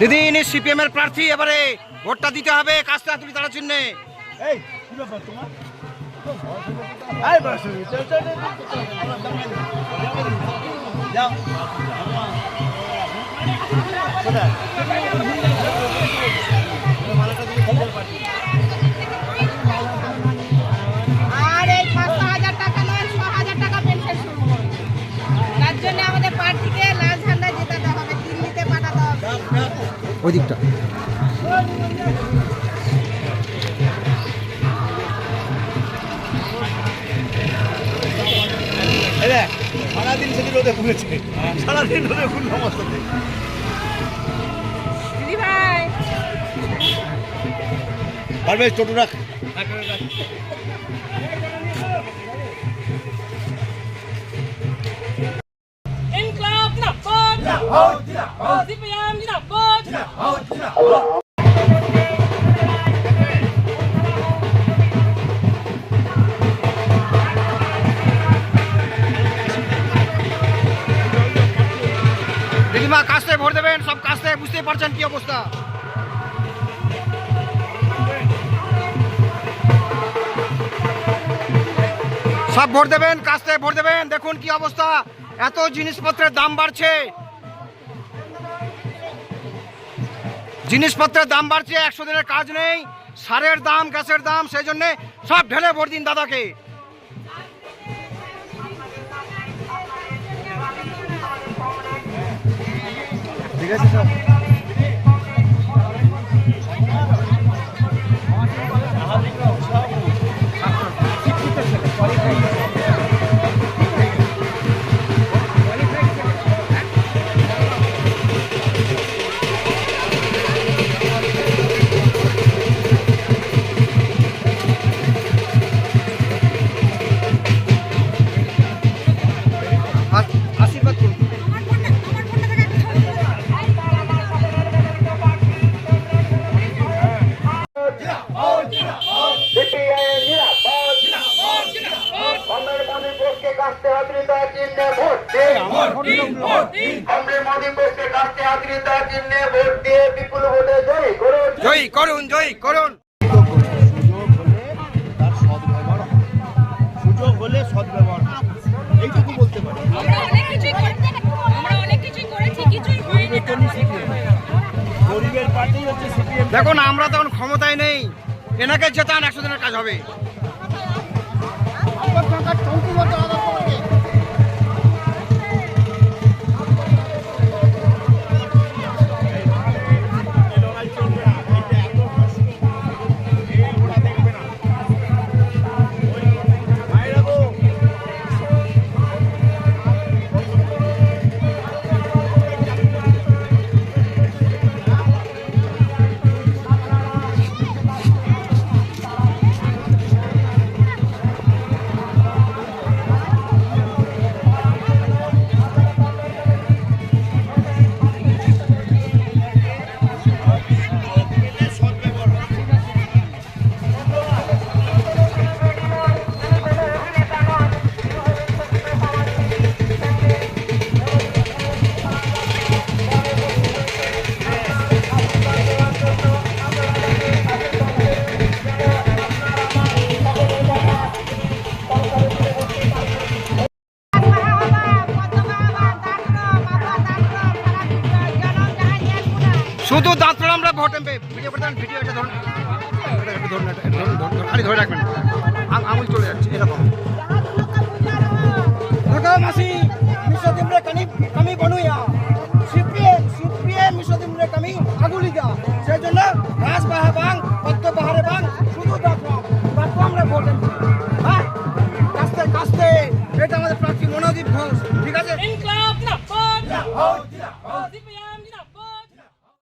দিদি ইনি সিপিএম এর প্রার্থী এবারে ভোটটা দিতে হবে কাজটা তুমি তারা চিহ্নে আর এই পাঁচশো হাজার টাকা নয় ছ হাজার টাকা পেনশন শুরু করবে। তার জন্য আমাদের পার্টিকে লাল ঝান্ডা জেতাতে হবে দিল্লিতে পাঠাতে হবে। ওই দিকটা। সারাদিন সেদিন রোদে ঘুরেছে সারাদিন রোদে ঘুরলো আমার সাথে দিদি ভাই পারবে টোটো রাখ ইনকলাব জিন্দাবাদ সিপিএম জিন্দাবাদ দিদিমা কাজতে ভোট দেবেন সব কাজতে বুঝতে পারছেন কি অবস্থা সব ভোট দেবেন কাজতে ভোট দেবেন। দেখুন কি অবস্থা। এত জিনিসপত্রের দাম বাড়ছে। জিনিসপত্রের দাম বাড়ছে, একশো দিনের কাজ নেই। সারের দাম, গ্যাসের দাম, সেই জন্য সব ঢেলে ভোট দিন দাদাকে। ঠিক আছে সব বোসকে কাছতে আদৃতা চিহ্নে ভোট দিন। আমরা মোদী বোসকে কাছতে আদৃতা চিহ্নে ভোট দিয়ে বিপুল ভোটে জয়ী করুন। জয়ী করুন জয়ী করুন। সুযোগ হলে সদ্ব্যবহার তার সুযোগ হলে সদ্ব্যবহার এইটুকু বলতে পারি। আমরা অনেক কিছুই করেছি আমরা অনেক কিছুই করেছি কিছুই হয়নি গরিবের পার্টি হচ্ছে সিপিএম। দেখুন আমরা তখন ক্ষমতায় নেই। এনাকে জেতান একশো দিনের কাজ হবে। শুধু দাঁতরা আমরা ভোটে ভিডিও করতে ভিডিও একটু ধরুন খালি ধরে রাখবেন আঙুল চলে যাচ্ছে এরকম মাসি বিশ্ব দিমরে কানি